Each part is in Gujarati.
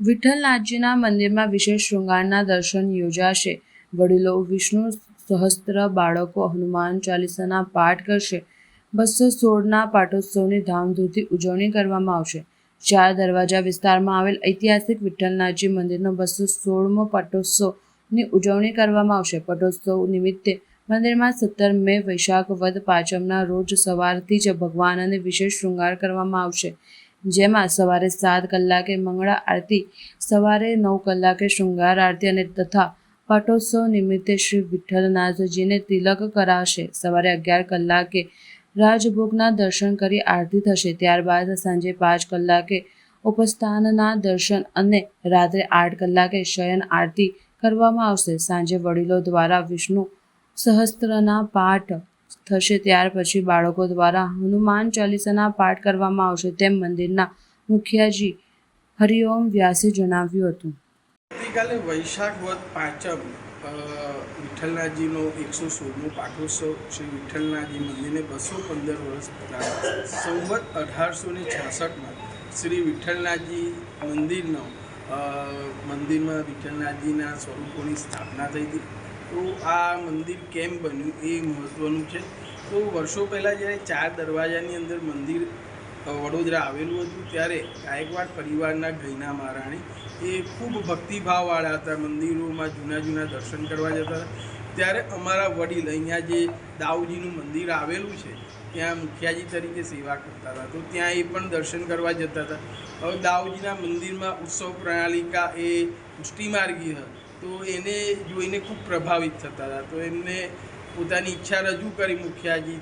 વિઠ્ઠલનાથજીના મંદિરમાં વિશેષ શૃંગારના દર્શન યોજાશે. વડીલો વિષ્ણુ સહસ્ત્ર બાળકો હનુમાન ચાલીસાના પાઠ કરશે. બસો સોળના પાટોત્સવની ધામધૂમથી ઉજવણી કરવામાં આવશે. ચાર દરવાજા વિસ્તારમાં આવેલ ઐતિહાસિક વિઠ્ઠલનાથજી મંદિરનો બસો સોળમો પાટોત્સવની ઉજવણી કરવામાં આવશે. પટોત્સવ નિમિત્તે મંદિરમાં સત્તર મે વૈશાખ વદ પાંચમના રોજ સવારથી જ ભગવાનને વિશેષ શૃંગાર કરવામાં આવશે. જેમાં સવારે સાત કલાકે મંગળા આરતી, સવારે નવ કલાકે શૃંગાર આરતી અને તથા પાટોત્સવ નિમિત્તે શ્રી વિઠ્ઠલનાથજીને તિલક કરાશે. સવારે અગિયાર કલાકે રાજભોગના દર્શન કરી આરતી થશે. ત્યારબાદ સાંજે પાંચ કલાકે ઉપસ્થાનના દર્શન અને રાત્રે આઠ કલાકે શયન આરતી કરવામાં આવશે. સાંજે વડીલો દ્વારા વિષ્ણુ સહસ્ત્રના પાઠ થશે ત્યાર પછી બાળકો દ્વારા હનુમાન ચાલીસાના પાઠ કરવામાં આવશે તેમ મંદિરના મુખિયાજી હરિઓમ વ્યાસે જણાવ્યું હતું. આવતીકાલે વૈશાખ વદ પાંચમ વિઠ્ઠલનાથજીનો એકસો સોળમો પાઠોત્સવ. શ્રી વિઠ્ઠલનાથજી મંદિરને બસો પંદર વર્ષ પહેલાં સંવત અઢારસો ને છાસઠમાં શ્રી વિઠ્ઠલનાથજી મંદિરનો મંદિરમાં વિઠ્ઠલનાથજીના સ્વરૂપોની સ્થાપના થઈ હતી. તો આ મંદિર કેમ બન્યું એ મહત્ત્વનું છે. તો વર્ષો પહેલાં જ્યારે ચાર દરવાજાની અંદર મંદિર વડોદરા આવેલું હતું ત્યારે ગાયકવાડ પરિવારના ગૈના મહારાણી એ ખૂબ ભક્તિભાવવાળા હતા, મંદિરોમાં જૂના જૂના દર્શન કરવા જતા હતા. ત્યારે અમારા વડીલ અહીંયા જે દાઉજીનું મંદિર આવેલું છે, ત્યાં મુખિયાજી તરીકે સેવા કરતા હતા. તો ત્યાં એ પણ દર્શન કરવા જતા હતા. હવે દાઉજીના મંદિરમાં ઉત્સવ પ્રણાલિકા એ પુષ્ટિમાર્ગી હતી તો એને જોઈને ખૂબ પ્રભાવિત થતા હતા. તો એમને પોતાની ઈચ્છા રજૂ કરી મુખિયાજી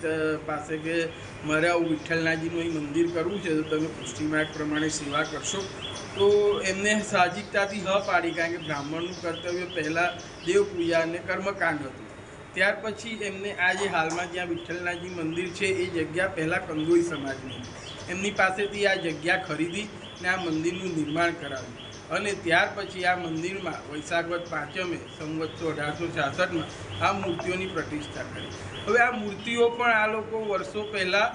પાસે કે મારે આવું વિઠ્ઠલનાજીનું અહીં મંદિર કરવું છે, તો તમે પુષ્ટિમાર્ગ પ્રમાણે સેવા કરશો. તો એમને સાહજિકતાથી હ પાડી, કારણ કે બ્રાહ્મણનું કર્તવ્ય પહેલાં દેવ પૂજા અને કર્મકાંડ હતું. ત્યાર પછી એમને આ જે હાલમાં જ્યાં વિઠ્ઠલનાથજી મંદિર છે, એ જગ્યા પહેલાં કંદોઈ સમાજની. એમની પાસેથી આ જગ્યા ખરીદી ને આ મંદિરનું નિર્માણ કરાવ્યું. અને ત્યાર પછી આ મંદિરમાં વૈશાખવત પાંચમે સંવત્સરો અઢારસો છાસઠમાં આ મૂર્તિઓની પ્રતિષ્ઠા કરી. હવે આ મૂર્તિઓ પણ આ લોકો વર્ષો પહેલાં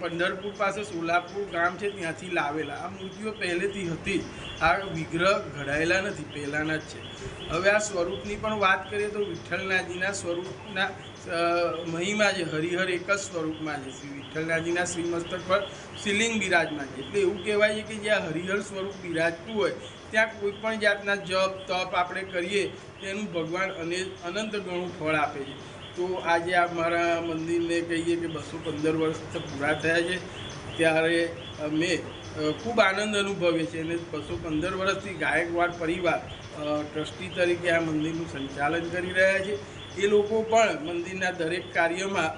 પંઢરપુર પાસે સોલાપુર ગામ છે, ત્યાંથી લાવેલા. આ મૂર્તિઓ પહેલેથી હતી. આ વિગ્રહ ઘડાયેલા નથી, પહેલાંના જ છે. હવે આ સ્વરૂપની પણ વાત કરીએ તો વિઠ્ઠલનાથજીના સ્વરૂપના મહિમાં છે, હરિહર એક જ સ્વરૂપમાં છે. શ્રી વિઠ્ઠલનાથજીના શ્રીમસ્તક પર શિલિંગ બિરાજમાન છે. એટલે એવું કહેવાય છે કે જ્યાં હરિહર સ્વરૂપ બિરાજતું હોય, ત્યાં કોઈ પણ જાતના જપ તપ આપણે કરીએ, તેનું ભગવાન અને અનંત ગણું ફળ આપે છે. તો આજે આ મારા મંદિરને કહીએ કે બસો પંદર વર્ષ પૂરા થયા છે. ત્યારે અમે ખૂબ આનંદ અનુભવીએ છીએ અને બસો પંદર વર્ષથી ગાયકવાડ પરિવાર ટ્રસ્ટી તરીકે આ મંદિરનું સંચાલન કરી રહ્યા છે. એ લોકો પણ મંદિરના દરેક કાર્યમાં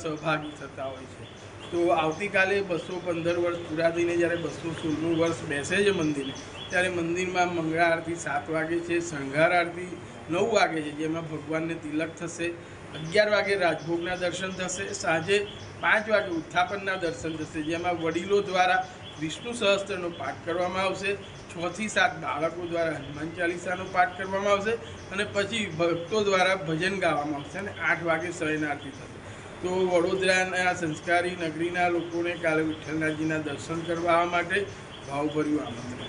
સહભાગી થતા હોય છે. તો આવતીકાલે બસો પંદર વર્ષ પૂરા થઈને જ્યારે બસો સોળનું વર્ષ બેસે છે મંદિરે, ત્યારે મંદિરમાં મંગળા આરતી સાત વાગે છે, શણગાર આરતી નવ વાગે છે, જેમાં ભગવાનને તિલક થશે. અગિયાર વાગે રાજભોગના દર્શન થશે. સાંજે પાંચ વાગે ઉત્થાપનના દર્શન થશે, જેમાં વડીલો દ્વારા વિષ્ણુ સહસ્ત્રનો પાઠ કરવામાં આવશે. છથી સાત બાળકો દ્વારા હનુમાન ચાલીસાનો પાઠ કરવામાં આવશે અને પછી ભક્તો દ્વારા ભજન ગાવામાં આવશે અને આઠ વાગે શયનારતી થશે. તો વડોદરાના સંસ્કારી નગરીના લોકોને કાલે વિઠ્ઠલનાથજીના દર્શન કરવા માટે ભાવભર્યું આમંત્રણ.